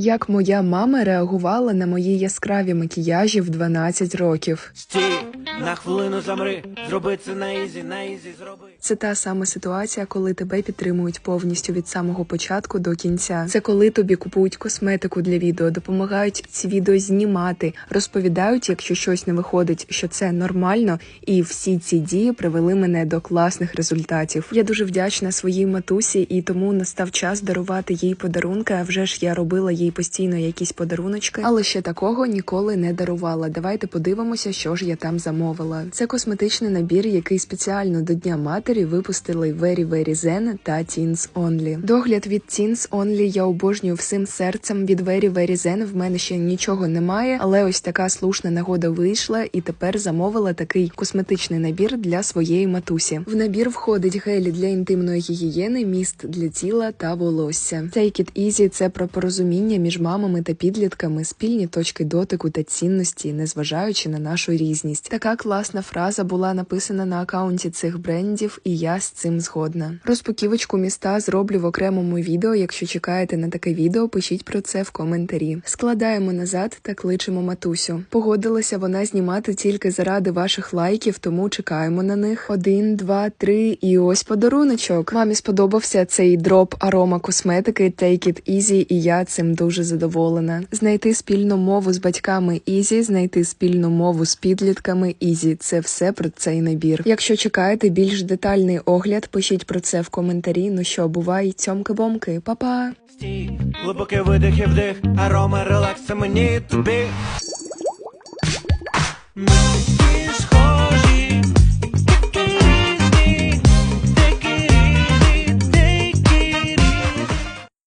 Як моя мама реагувала на мої яскраві макіяжі в 12 років. Стій, на хвилину замри, зроби це на ізі, на ізі зроби. Це та сама ситуація, коли тебе підтримують повністю від самого початку до кінця. Це коли тобі купують косметику для відео, допомагають ці відео знімати, розповідають, якщо щось не виходить, що це нормально, і всі ці дії привели мене до класних результатів. Я дуже вдячна своїй матусі, і тому настав час дарувати їй подарунки. А вже ж я робила їй постійно якісь подаруночки, але ще такого ніколи не дарувала. Давайте подивимося, що ж я там замовила. Це косметичний набір, який спеціально до Дня матері випустили Very Very Zen та Teens Only. Догляд від Teens Only я обожнюю всім серцем. Від Very Very Zen в мене ще нічого немає, але ось така слушна нагода вийшла, і тепер замовила такий косметичний набір для своєї матусі. В набір входить гель для інтимної гігієни, міст для тіла та волосся. Take it easy – це про порозуміння між мамами та підлітками, спільні точки дотику та цінності, незважаючи на нашу різність. Така класна фраза була написана на акаунті цих брендів, і я з цим згодна. Розпаківочку міста зроблю в окремому відео. Якщо чекаєте на таке відео, пишіть про це в коментарі. Складаємо назад та кличемо матусю. Погодилася вона знімати тільки заради ваших лайків, тому чекаємо на них. Один, два, три, і ось подаруночок. Мамі сподобався цей дроп арома косметики Take It Easy, і я цим дуже задоволена. Знайти спільну мову з батьками Easy, знайти спільну мову з підлітками Easy. Це все про цей набір. Якщо чекаєте більш детальний огляд, пишіть про це в коментарі. Ну що, бувай, цьомки-бомки, па-па! Стій, глибокий видих і вдих, арома релакс, мені тобі.